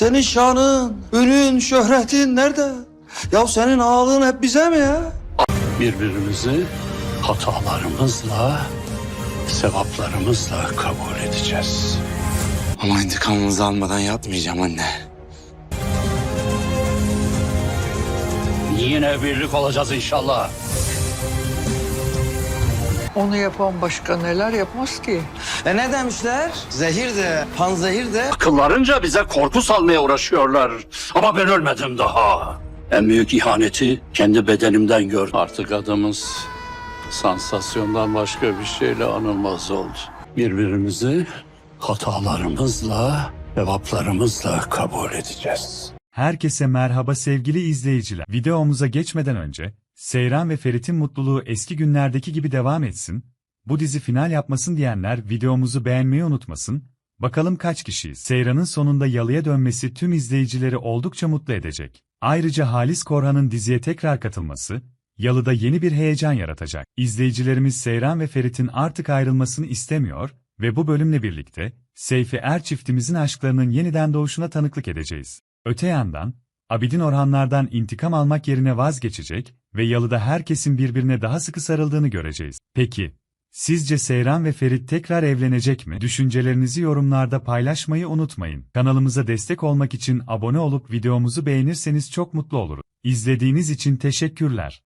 Senin şanın, ünün, şöhretin nerede? Ya senin ağalığın hep bize mi ya? Birbirimizi hatalarımızla, sevaplarımızla kabul edeceğiz. Ama intikamımızı almadan yatmayacağım anne. Yine birlik olacağız inşallah. Onu yapan başka neler yapmaz ki? E ne demişler? Zehir de, panzehir de. Akıllarınca bize korku salmaya uğraşıyorlar. Ama ben ölmedim daha. En büyük ihaneti kendi bedenimden gördüm. Artık adımız sansasyondan başka bir şeyle anılmaz oldu. Birbirimizi hatalarımızla, sevaplarımızla kabul edeceğiz. Herkese merhaba sevgili izleyiciler. Videomuza geçmeden önce, Seyran ve Ferit'in mutluluğu eski günlerdeki gibi devam etsin, bu dizi final yapmasın diyenler videomuzu beğenmeyi unutmasın, bakalım kaç kişiyiz. Seyran'ın sonunda yalıya dönmesi tüm izleyicileri oldukça mutlu edecek. Ayrıca Halis Korhan'ın diziye tekrar katılması, Yalı'da yeni bir heyecan yaratacak. İzleyicilerimiz Seyran ve Ferit'in artık ayrılmasını istemiyor ve bu bölümle birlikte, Seyfi Er çiftimizin aşklarının yeniden doğuşuna tanıklık edeceğiz. Öte yandan, Abidin Orhanlardan intikam almak yerine vazgeçecek ve Yalı'da herkesin birbirine daha sıkı sarıldığını göreceğiz. Peki, sizce Seyran ve Ferit tekrar evlenecek mi? Düşüncelerinizi yorumlarda paylaşmayı unutmayın. Kanalımıza destek olmak için abone olup videomuzu beğenirseniz çok mutlu oluruz. İzlediğiniz için teşekkürler.